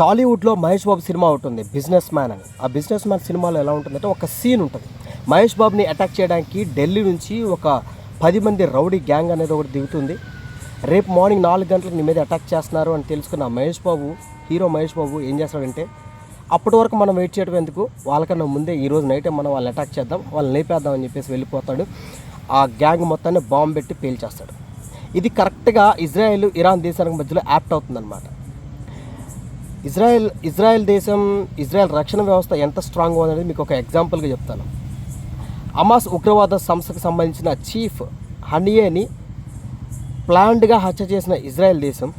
టాలీవుడ్లో మహేష్ బాబు సినిమా ఉంటుంది బిజినెస్ మ్యాన్ అని. ఆ బిజినెస్ మ్యాన్ సినిమాలో ఎలా ఉంటుందంటే ఒక సీన్ ఉంటుంది. మహేష్ బాబుని అటాక్ చేయడానికి ఢిల్లీ నుంచి ఒక పది మంది రౌడీ గ్యాంగ్ అనేది ఒకటి దిగుతుంది. రేపు మార్నింగ్ నాలుగు గంటలకు నీ మీద అటాక్ చేస్తున్నారు అని తెలుసుకున్న మహేష్ బాబు హీరో మహేష్ బాబు ఏం చేస్తాడంటే అప్పటి వరకు మనం వెయిట్ చేయడం ఎందుకు? వాళ్ళకన్నా ముందే ఈరోజు నైటే మనం వాళ్ళని అటాక్ చేద్దాం వాళ్ళని లేపేద్దాం అని చెప్పేసి వెళ్ళిపోతాడు. ఆ గ్యాంగ్ మొత్తాన్ని బాంబు పెట్టి పేల్చేస్తాడు ఇది కరెక్ట్గా ఇజ్రాయెల్ ఇరాన్ దేశానికి మధ్యలో యాప్ట్ అవుతుందన్నమాట. ఇజ్రాయెల్ ఇజ్రాయెల్ దేశం ఇజ్రాయెల్ రక్షణ వ్యవస్థ ఎంత స్ట్రాంగ్ అనేది మీకు ఒక ఎగ్జాంపుల్గా చెప్తాను. అమాస్ ఉగ్రవాద సంస్థకు సంబంధించిన చీఫ్ హనియేని ప్లాన్డ్గా హత్య చేసిన ఇజ్రాయెల్ దేశం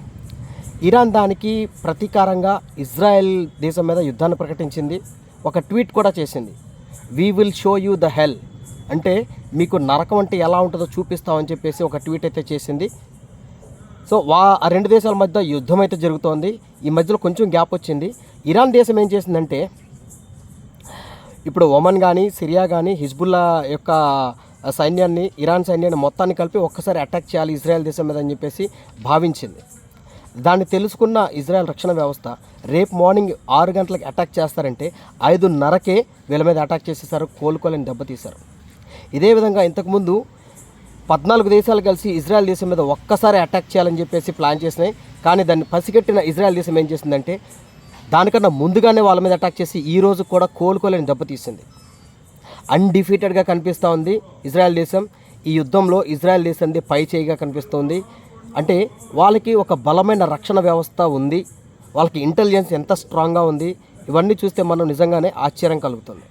ఇరాన్ దానికి ప్రతీకారంగా ఇజ్రాయెల్ దేశం మీద యుద్ధాన్ని ప్రకటించింది. ఒక ట్వీట్ కూడా చేసింది. We will show you the hell అంటే మీకు నరకం అంటే ఎలా ఉంటుందో చూపిస్తామని చెప్పేసి ఒక ట్వీట్ అయితే చేసింది. సో వా ఆ రెండు దేశాల మధ్య యుద్ధం అయితే జరుగుతోంది. ఈ మధ్యలో కొంచెం గ్యాప్ వచ్చింది. ఇరాన్ దేశం ఏం చేసిందంటే ఇప్పుడు ఒమన్ కానీ సిరియా కానీ హిజ్బుల్లా యొక్క సైన్యాన్ని ఇరాన్ సైన్యాన్ని మొత్తాన్ని కలిపి ఒక్కసారి అటాక్ చేయాలి ఇజ్రాయెల్ దేశం మీద అని చెప్పేసి భావించింది. దాన్ని తెలుసుకున్న ఇజ్రాయెల్ రక్షణ వ్యవస్థ రేపు మార్నింగ్ ఆరు గంటలకు అటాక్ చేస్తారంటే ఐదున్నరకే వీళ్ళ మీద అటాక్ చేసేసారు కోలుకోలేని దెబ్బతీశారు. ఇదే విధంగా ఇంతకుముందు పద్నాలుగు దేశాలు కలిసి ఇజ్రాయెల్ దేశం మీద ఒక్కసారి అటాక్ చేయాలని చెప్పేసి ప్లాన్ చేసినాయి. కానీ దాన్ని పసిగట్టిన ఇజ్రాయెల్ దేశం ఏం చేసిందంటే దానికన్నా ముందుగానే వాళ్ళ మీద అటాక్ చేసి ఈ రోజు కూడా కోలుకోలేని దెబ్బతీసింది అన్డిఫీటెడ్గా కనిపిస్తూ ఉంది ఇజ్రాయెల్ దేశం. ఈ యుద్ధంలో ఇజ్రాయెల్ దేశంది పై చేయిగా కనిపిస్తుంది. అంటే వాళ్ళకి ఒక బలమైన రక్షణ వ్యవస్థ ఉంది. వాళ్ళకి ఇంటెలిజెన్స్ ఎంత స్ట్రాంగ్గా ఉంది. ఇవన్నీ చూస్తే మనం నిజంగానే ఆశ్చర్యం కలుగుతుంది.